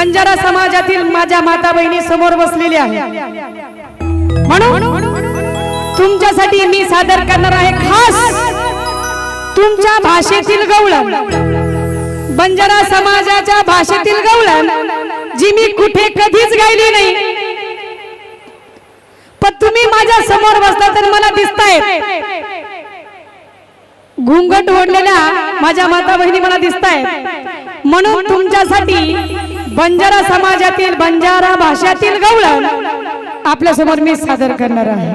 बंजारा समाजातील माझ्या माता बहिणी समोर बसलेल्या आहे. म्हणून तुमच्यासाठी मी सादर करणार आहे खास तुमच्या भाषेतील गवळण. बंजारा समाजाच्या भाषेतील गवळण जी मी कुठे कधीच गायली नाही. पण तुम्ही माझ्यासमोर बसला तर मला दिसतायत. घुंगट ओढलेल्या माझ्या माता बहिणी मला दिसतायत. म्हणून तुमच्यासाठी बंजारा समाजातील बंजारा भाषातील गवळण आपल्यासमोर मी सादर करणार आहे.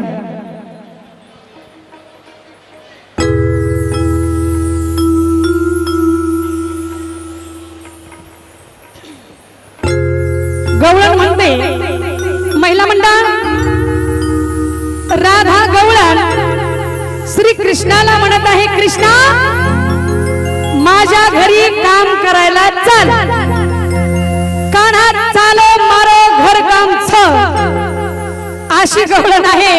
गवळण म्हणते महिला मंडळ राधा गवळण श्री कृष्णाला म्हणत आहे कृष्णा माझ्या घरी काम करायला चल. कान्हा चालो मारो घर काम छ अशी गवळण आहे.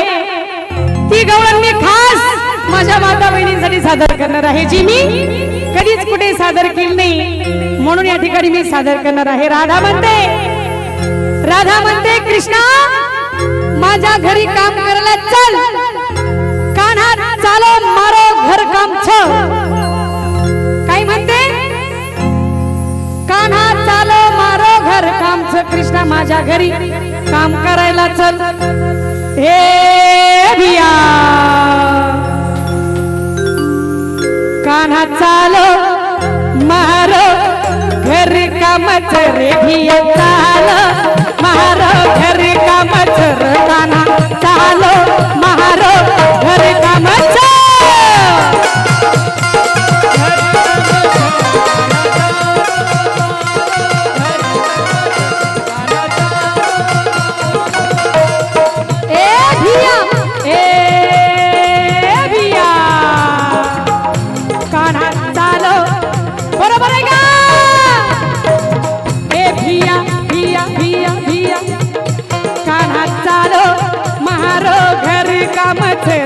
ती गवळण मी खास माझ्या माता बहिणींसाठी सादर करणार आहे. जी मी कधीच कुठे सादर केली नाही म्हणून या ठिकाणी मी सादर करणार आहे. राधा म्हणते राधा म्हणते कृष्णा माझ्या घरी काम करायला चल. कान्हा चालो मारो घर काम छ चालो मारो घर कामच कृष्णा माझ्या घरी. काम करायला चल. हे भिया कान्हा चालो मारो घर कामच रे भिया चालो मारो रामचे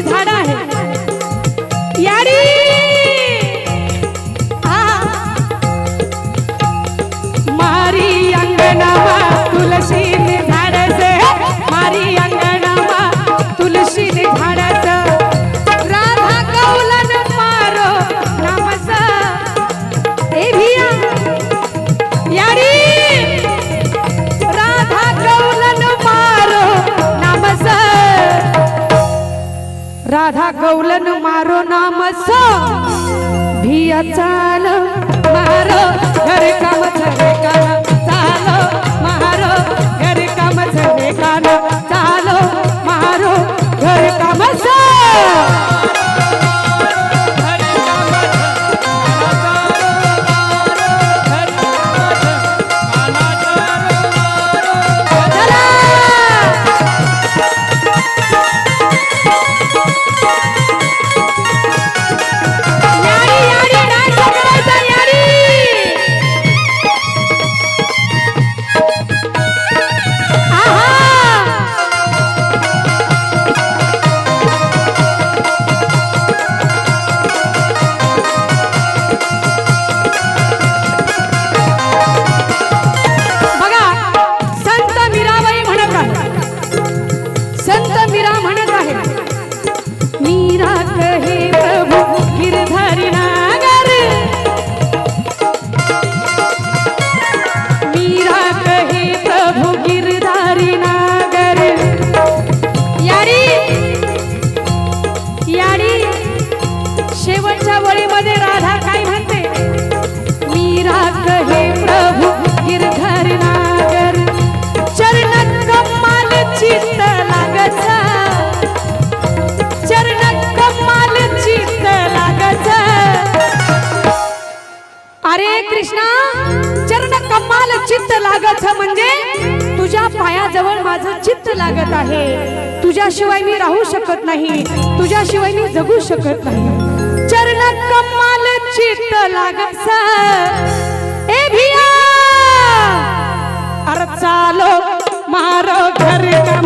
झाड सो भिया चाल मारो घर काम झरे काना चालो मारो घर काम झरे काना चालो मारो घर काम सो। शेवटच्या वळीमध्ये राधा काय म्हणते? मीरा हे प्रभू गिरधर नागर. चरण कमाल चित्त लागत. चरण कमाल चित्त लागत. अरे कृष्णा चरण कमाल चित्त लागत म्हणजे तुझ्या पायाजवळ माझं चित्त लागत आहे. तुझ्याशिवाय मी राहू शकत नाही. तुझ्याशिवाय मी जगू शकत नाही. करण कमाल चित लागस. ए भिया! अरे चालो मारो घर का